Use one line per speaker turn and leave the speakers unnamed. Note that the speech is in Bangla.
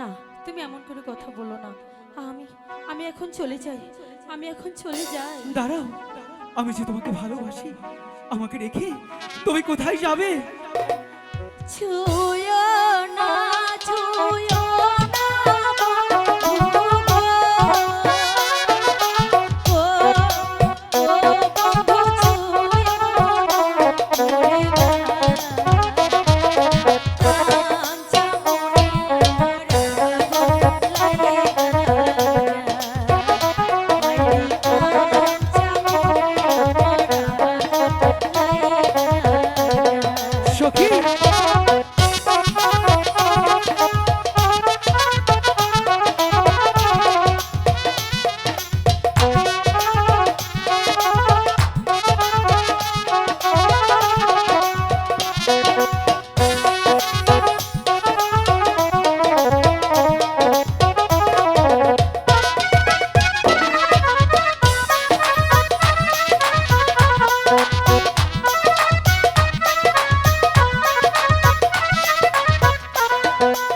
না তুমি এমন করে কথা বলো না। আমি আমি এখন চলে যাই। আমি এখন চলে যাই।
দাঁড়াও আমি যে তোমাকে ভালোবাসি আমাকে রেখে তুমি কোথায় যাবে?
Thank
you.